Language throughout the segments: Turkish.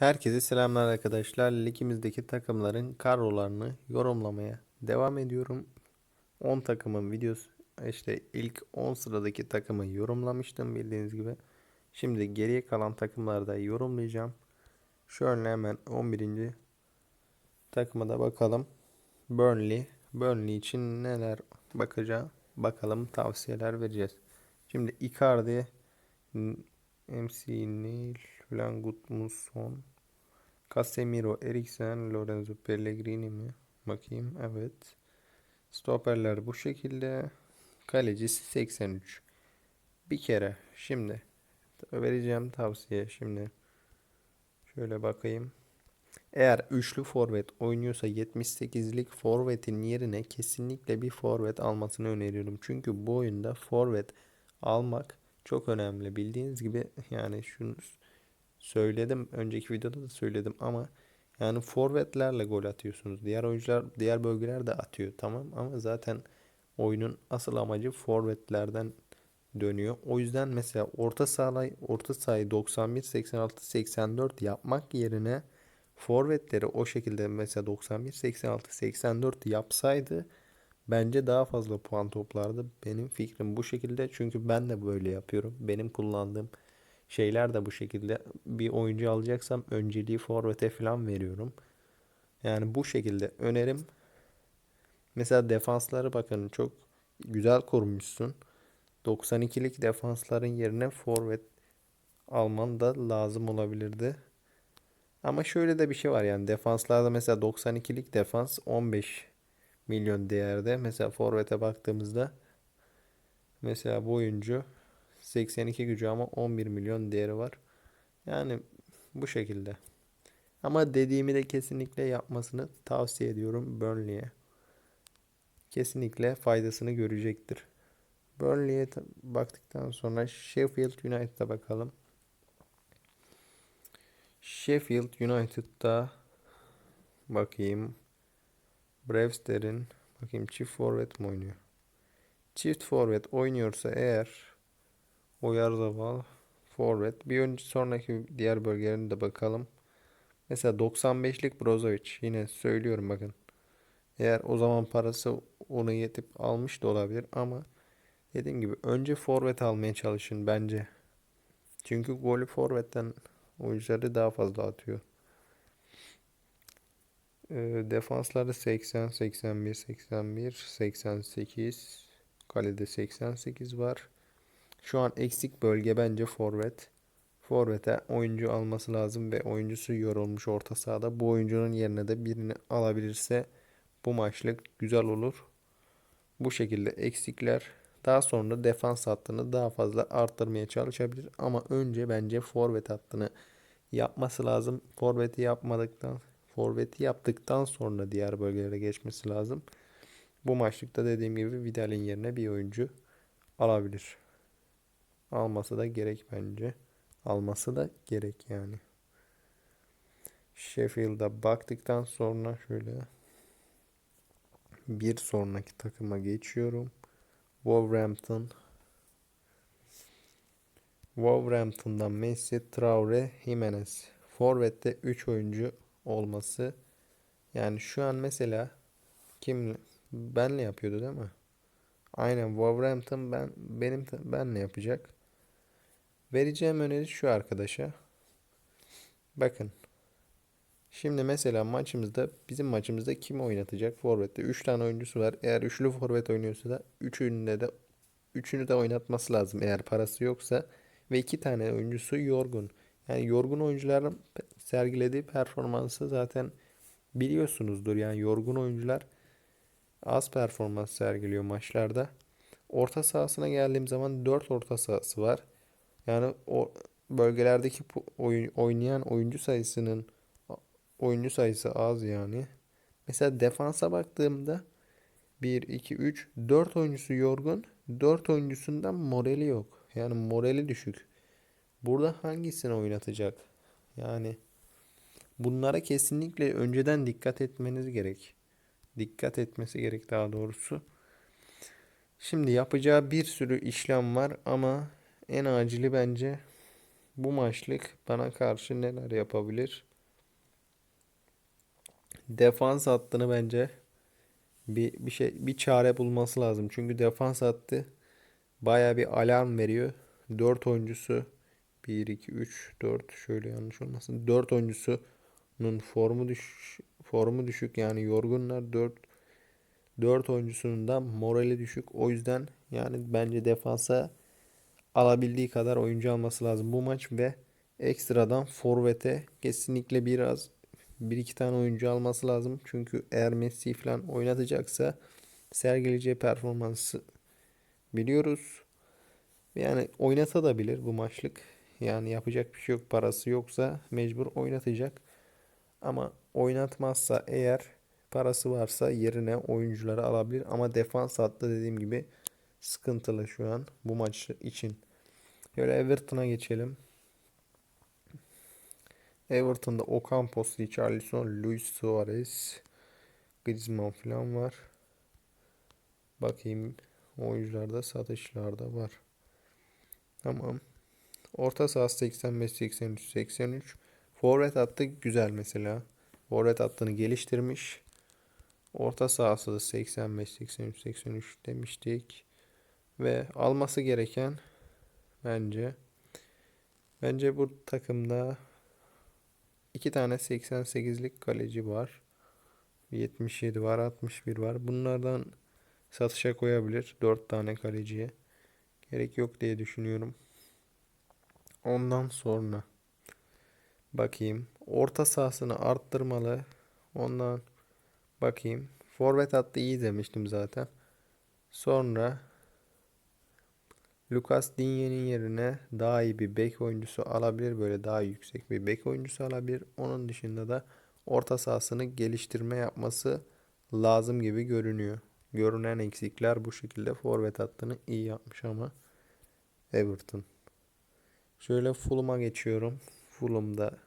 Herkese selamlar arkadaşlar. Ligimizdeki takımların kadrolarını yorumlamaya devam ediyorum. 10 takımın videosu işte ilk 10 sıradaki takımı yorumlamıştım bildiğiniz gibi. Şimdi geriye kalan takımları da yorumlayacağım. Şöyle hemen 11. takıma da bakalım. Burnley. Burnley için neler bakacağım. Bakalım tavsiyeler vereceğiz. Şimdi Icardi, MC Neil, Falan Gudmundsson, Casemiro, Eriksen, Lorenzo Pellegrini mi? Bakayım evet. Stoperler bu şekilde. Kalecisi 83. Bir kere şimdi vereceğim tavsiye şimdi. Şöyle bakayım. Eğer üçlü forvet oynuyorsa 78'lik forvetin yerine kesinlikle bir forvet almasını öneriyorum. Çünkü bu oyunda forvet almak çok önemli. Bildiğiniz gibi yani şunu söyledim. Önceki videoda da söyledim ama yani forvetlerle gol atıyorsunuz. Diğer oyuncular diğer bölgeler de atıyor tamam ama zaten oyunun asıl amacı forvetlerden dönüyor. O yüzden mesela orta sahayı orta sahayı 91 86 84 yapmak yerine forvetleri o şekilde mesela 91 86 84 yapsaydı bence daha fazla puan toplardı. Benim fikrim bu şekilde çünkü ben de böyle yapıyorum. Benim kullandığım şeyler de bu şekilde. Bir oyuncu alacaksam önceliği forvete falan veriyorum. Yani bu şekilde önerim. Mesela defansları bakın çok güzel kurmuşsun. 92'lik defansların yerine forvet alman da lazım olabilirdi. Ama şöyle de bir şey var yani defanslarda mesela 92'lik defans 15 milyon değerde. Mesela forvete baktığımızda mesela bu oyuncu 82 gücü ama 11 milyon değeri var. Yani bu şekilde. Ama dediğimi de kesinlikle yapmasını tavsiye ediyorum Burnley'e. Kesinlikle faydasını görecektir. Burnley'e baktıktan sonra Sheffield United'a bakalım. Sheffield United'da bakayım. Brewster'in bakayım çift forvet mi oynuyor? Çift forvet oynuyorsa eğer Oyarzabal forvet. Bir önce sonraki diğer bölgelerine de bakalım. Mesela 95'lik Brozovic yine söylüyorum bakın. Eğer o zaman parası onu yetip almış da olabilir ama dediğim gibi önce forvet almaya çalışın bence. Çünkü golü forvetten oyuncuları daha fazla atıyor. E, defansları 80, 81, 81, 88. Kalede 88 var. Şu an eksik bölge bence forvet. Forvet'e oyuncu alması lazım ve oyuncusu yorulmuş orta sahada. Bu oyuncunun yerine de birini alabilirse bu maçlık güzel olur. Bu şekilde eksikler. Daha sonra defans hattını daha fazla arttırmaya çalışabilir. Ama önce bence forvet hattını yapması lazım. Forveti yapmadıktan forveti yaptıktan sonra diğer bölgelere geçmesi lazım. Bu maçlıkta dediğim gibi Vidal'in yerine bir oyuncu alabilir. Alması da gerek bence. Alması da gerek yani. Sheffield'a baktıktan sonra şöyle bir sonraki takıma geçiyorum. Wolverhampton. Wolverhampton'dan Messi, Traore, Jimenez. Forvet'te 3 oyuncu olması. Yani şu an mesela kim benle yapıyordu değil mi? Aynen Wolverhampton ben benim benle yapacak. Vereceğim öneri şu arkadaşa. Bakın. Şimdi mesela maçımızda bizim maçımızda kim oynatacak? Forvet'te 3 tane oyuncusu var. Eğer üçlü forvet oynuyorsa da üçünde de üçünü de oynatması lazım eğer parası yoksa ve iki tane oyuncusu yorgun. Yani yorgun oyuncuların sergilediği performansı zaten biliyorsunuzdur. Yani yorgun oyuncular az performans sergiliyor maçlarda. Orta sahasına geldiğim zaman 4 orta sahası var. Yani o bölgelerdeki oyun, oynayan oyuncu sayısının oyuncu sayısı az yani. Mesela defansa baktığımda 1, 2, 3, 4 oyuncusu yorgun. 4 oyuncusundan morali yok. Yani morali düşük. Burada hangisini oynatacak? Yani bunlara kesinlikle önceden dikkat etmeniz gerek. Dikkat etmesi gerek daha doğrusu. Şimdi yapacağı bir sürü işlem var ama en acili bence bu maçlık bana karşı neler yapabilir? Defans hattını bence bir bir şey bir çare bulması lazım. Çünkü defans hattı baya bir alarm veriyor. 4 oyuncusu 1 2 3 4 şöyle yanlış olmasın. 4 oyuncusunun formu düş formu düşük yani yorgunlar 4 4 oyuncusunun da morali düşük. O yüzden yani bence defansa alabildiği kadar oyuncu alması lazım bu maç ve ekstradan forvete kesinlikle biraz bir iki tane oyuncu alması lazım. Çünkü eğer Messi falan oynatacaksa sergileyeceği performansı biliyoruz. Yani oynatabilir bu maçlık. Yani yapacak bir şey yok. Parası yoksa mecbur oynatacak. Ama oynatmazsa eğer parası varsa yerine oyuncuları alabilir. Ama defans hattı dediğim gibi sıkıntılı şu an bu maç için. Şöyle Everton'a geçelim. Everton'da Ocampos, Richarlison, Luis Suarez, Griezmann falan var. Bakayım oyuncularda satışlarda var. Tamam. Orta saha 85, 83, 83. Forvet hattı güzel mesela. Forvet hattını geliştirmiş. Orta sahası da 85, 83, 83 demiştik. Ve alması gereken bence bence bu takımda iki tane 88'lik kaleci var. 77 var, 61 var. Bunlardan satışa koyabilir 4 tane kaleciye. Gerek yok diye düşünüyorum. Ondan sonra bakayım. Orta sahasını arttırmalı. Ondan bakayım. Forvet hattı iyi demiştim zaten. Sonra Lucas Digne'nin yerine daha iyi bir bek oyuncusu alabilir. Böyle daha yüksek bir bek oyuncusu alabilir. Onun dışında da orta sahasını geliştirme yapması lazım gibi görünüyor. Görünen eksikler bu şekilde. Forvet hattını iyi yapmış ama Everton. Şöyle Fulham'a geçiyorum. Fulham'da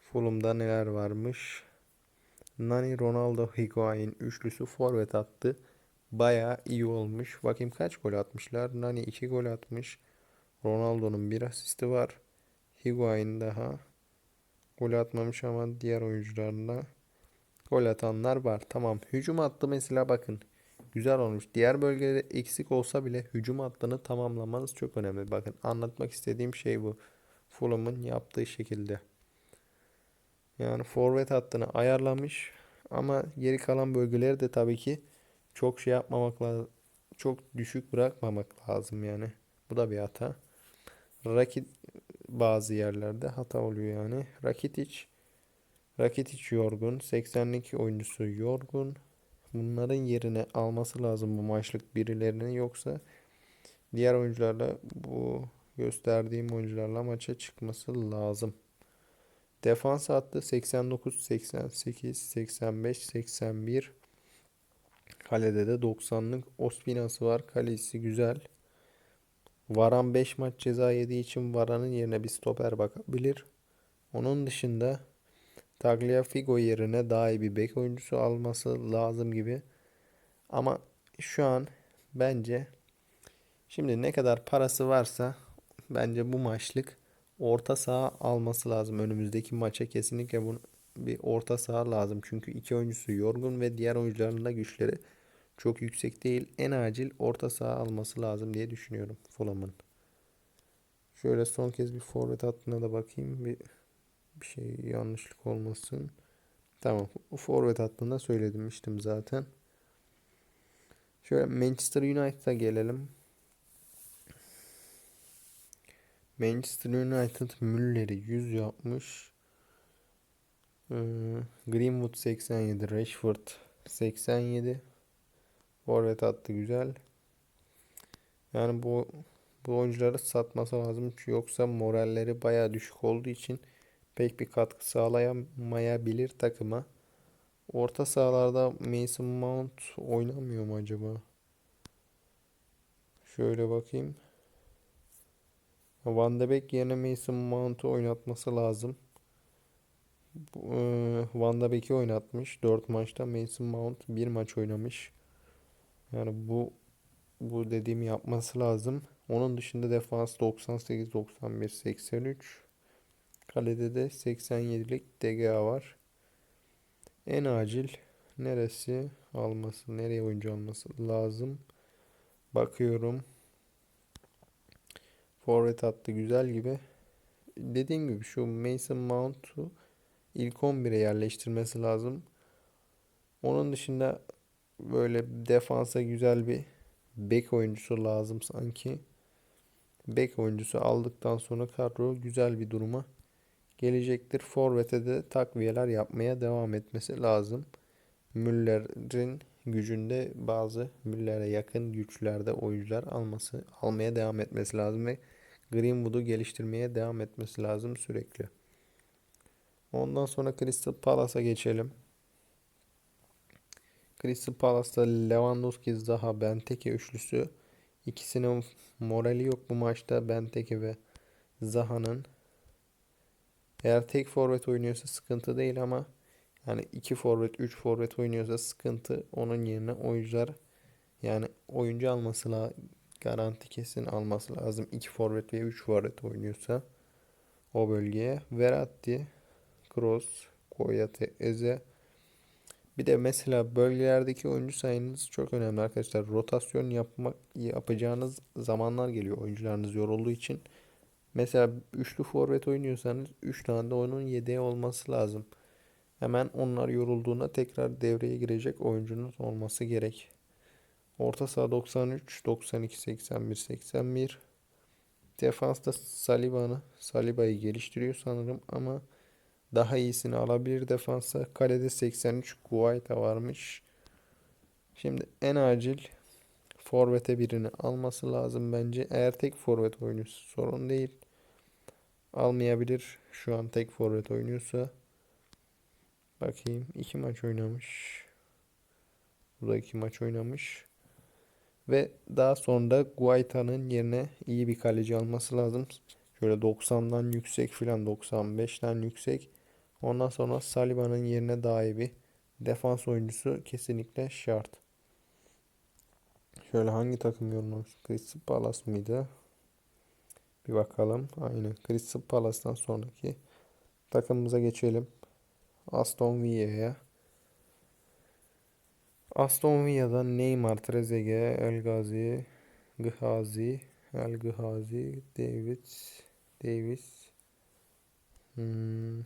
Fulham'da neler varmış? Nani Ronaldo Higuain üçlüsü forvet attı. Baya iyi olmuş. Bakayım kaç gol atmışlar. Nani 2 gol atmış. Ronaldo'nun bir asisti var. Higuain daha gol atmamış ama diğer oyuncularla gol atanlar var. Tamam. Hücum hattı mesela bakın. Güzel olmuş. Diğer bölgelerde eksik olsa bile hücum hattını tamamlamanız çok önemli. Bakın anlatmak istediğim şey bu. Fulham'ın yaptığı şekilde. Yani forvet hattını ayarlamış ama geri kalan bölgeleri de tabii ki çok şey yapmamak lazım. Çok düşük bırakmamak lazım yani. Bu da bir hata. Rakit bazı yerlerde hata oluyor yani. Rakitic Rakitic yorgun. 82 oyuncusu yorgun. Bunların yerine alması lazım bu maçlık birilerini yoksa diğer oyuncularla bu gösterdiğim oyuncularla maça çıkması lazım. Defans hattı 89, 88, 85, 81. Kalede de 90'lık Ospinası var. Kalesi güzel. Varan 5 maç ceza yediği için Varan'ın yerine bir stoper bakabilir. Onun dışında Tagliafico yerine daha iyi bir bek oyuncusu alması lazım gibi. Ama şu an bence şimdi ne kadar parası varsa bence bu maçlık orta saha alması lazım. Önümüzdeki maça kesinlikle bunu bir orta saha lazım. Çünkü iki oyuncusu yorgun ve diğer oyuncuların da güçleri çok yüksek değil. En acil orta saha alması lazım diye düşünüyorum Fulham'ın. Şöyle son kez bir forvet hattına da bakayım. Bir bir şey yanlışlık olmasın. Tamam. Forvet hattında söylemiştim zaten. Şöyle Manchester United'a gelelim. Manchester United Müller'i 100 yapmış. Ee, Greenwood 87, Rashford 87. Forvet attı güzel. Yani bu bu oyuncuları satması lazım. Yoksa moralleri baya düşük olduğu için pek bir katkı sağlayamayabilir takıma. Orta sahalarda Mason Mount oynamıyor mu acaba? Şöyle bakayım. Van de Beek yerine Mason Mount'u oynatması lazım. Van de Beek'i oynatmış. 4 maçta Mason Mount 1 maç oynamış. Yani bu bu dediğimi yapması lazım. Onun dışında defans 98, 91, 83. Kalede de 87'lik DGA var. En acil neresi alması, nereye oyuncu alması lazım? Bakıyorum. Forvet attı güzel gibi. Dediğim gibi şu Mason Mount'u ilk 11'e yerleştirmesi lazım. Onun dışında böyle defansa güzel bir bek oyuncusu lazım sanki. Bek oyuncusu aldıktan sonra kadro güzel bir duruma gelecektir. Forvet'e de takviyeler yapmaya devam etmesi lazım. Müller'in gücünde bazı Müller'e yakın güçlerde oyuncular alması almaya devam etmesi lazım ve Greenwood'u geliştirmeye devam etmesi lazım sürekli. Ondan sonra Crystal Palace'a geçelim. Crystal Palace'ta Lewandowski, Zaha, Benteke üçlüsü. İkisinin morali yok bu maçta. Benteke ve Zaha'nın. Eğer tek forvet oynuyorsa sıkıntı değil ama yani iki forvet, üç forvet oynuyorsa sıkıntı. Onun yerine oyuncular yani oyuncu alması la garanti kesin alması lazım. İki forvet ve üç forvet oynuyorsa o bölgeye. Verratti, Kroos, Koyate, Eze. Bir de mesela bölgelerdeki oyuncu sayınız çok önemli arkadaşlar. Rotasyon yapmak yapacağınız zamanlar geliyor oyuncularınız yorulduğu için. Mesela üçlü forvet oynuyorsanız 3 tane de onun yedeği olması lazım. Hemen onlar yorulduğunda tekrar devreye girecek oyuncunuz olması gerek. Orta saha 93, 92, 81, 81. Defansta Saliba'nı, Saliba'yı geliştiriyor sanırım ama daha iyisini alabilir defansa. Kalede 83 Guaita varmış. Şimdi en acil forvete birini alması lazım bence. Eğer tek forvet oynuyorsa sorun değil. Almayabilir. Şu an tek forvet oynuyorsa. Bakayım. iki maç oynamış. Bu da iki maç oynamış. Ve daha sonra da Guaita'nın yerine iyi bir kaleci alması lazım. Şöyle 90'dan yüksek filan 95'ten yüksek. Ondan sonra Saliba'nın yerine iyi bir defans oyuncusu kesinlikle şart. Şöyle hangi takım yorumlamış? Crystal Palace mıydı? Bir bakalım. Aynen. Crystal Palace'tan sonraki takımımıza geçelim. Aston Villa'ya. Aston Villa'da Neymar, Trezeguet, El Ghazi, Ghazi, El Ghazi, David, Davis. Hmm,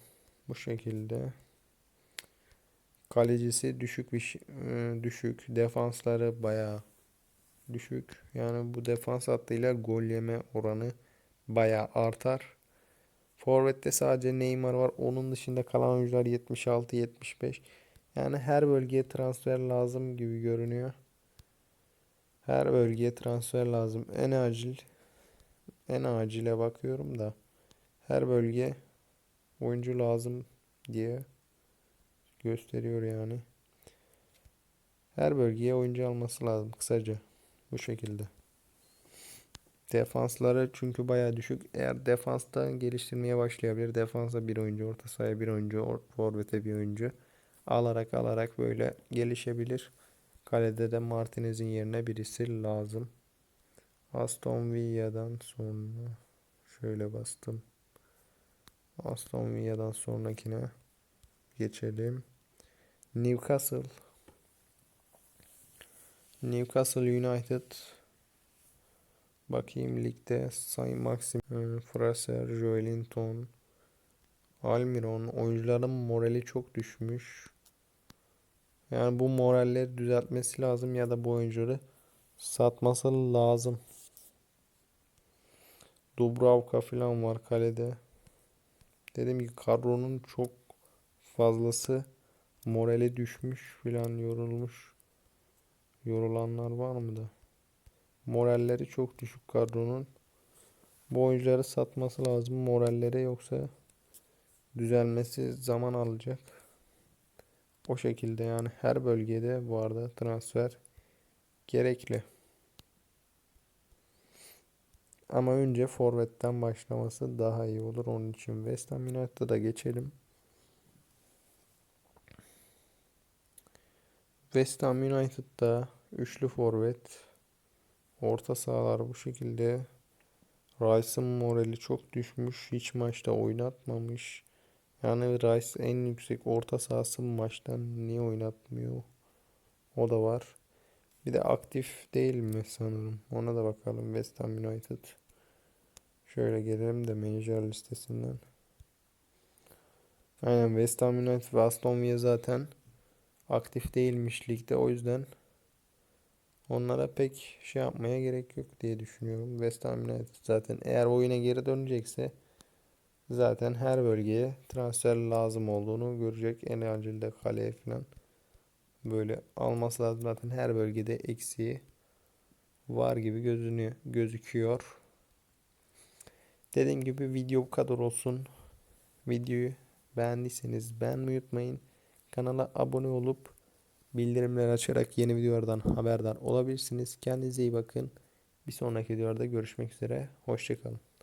bu şekilde. Kalecisi düşük bir e, düşük. Defansları bayağı düşük. Yani bu defans hattıyla gol yeme oranı bayağı artar. Forvet'te sadece Neymar var. Onun dışında kalan oyuncular 76-75. Yani her bölgeye transfer lazım gibi görünüyor. Her bölgeye transfer lazım. En acil en acile bakıyorum da her bölge oyuncu lazım diye gösteriyor yani. Her bölgeye oyuncu alması lazım kısaca. Bu şekilde. Defansları çünkü baya düşük. Eğer defansta geliştirmeye başlayabilir. Defansa bir oyuncu, orta sahaya bir oyuncu, forvete bir oyuncu alarak alarak böyle gelişebilir. Kalede de Martinez'in yerine birisi lazım. Aston Villa'dan sonra şöyle bastım. Aston Villa'dan sonrakine geçelim. Newcastle Newcastle United Bakayım ligde Sayın Maxim e, Fraser, Joelinton, Almiron oyuncuların morali çok düşmüş. Yani bu moralleri düzeltmesi lazım ya da bu oyuncuları satması lazım. Dubravka falan var kalede. Dediğim gibi kadronun çok fazlası morali düşmüş filan yorulmuş. Yorulanlar var mı da? Moralleri çok düşük kadronun. Bu oyuncuları satması lazım moralleri yoksa düzelmesi zaman alacak. O şekilde yani her bölgede bu arada transfer gerekli. Ama önce forvetten başlaması daha iyi olur. Onun için West Ham United'a da geçelim. West Ham United'da üçlü forvet Orta sahalar bu şekilde. Rice'ın morali çok düşmüş. Hiç maçta oynatmamış. Yani Rice en yüksek orta sahası maçtan niye oynatmıyor? O da var. Bir de aktif değil mi sanırım. Ona da bakalım. West Ham United. Şöyle gelelim de menajer listesinden. Aynen West Ham United ve Aston Villa zaten aktif değilmiş ligde. O yüzden onlara pek şey yapmaya gerek yok diye düşünüyorum. West Ham United zaten eğer oyuna geri dönecekse zaten her bölgeye transfer lazım olduğunu görecek. En acilde kaleye falan böyle alması lazım. Zaten her bölgede eksiği var gibi gözünü gözüküyor. Dediğim gibi video bu kadar olsun. Videoyu beğendiyseniz beğenmeyi unutmayın. Kanala abone olup bildirimleri açarak yeni videolardan haberdar olabilirsiniz. Kendinize iyi bakın. Bir sonraki videolarda görüşmek üzere. Hoşçakalın.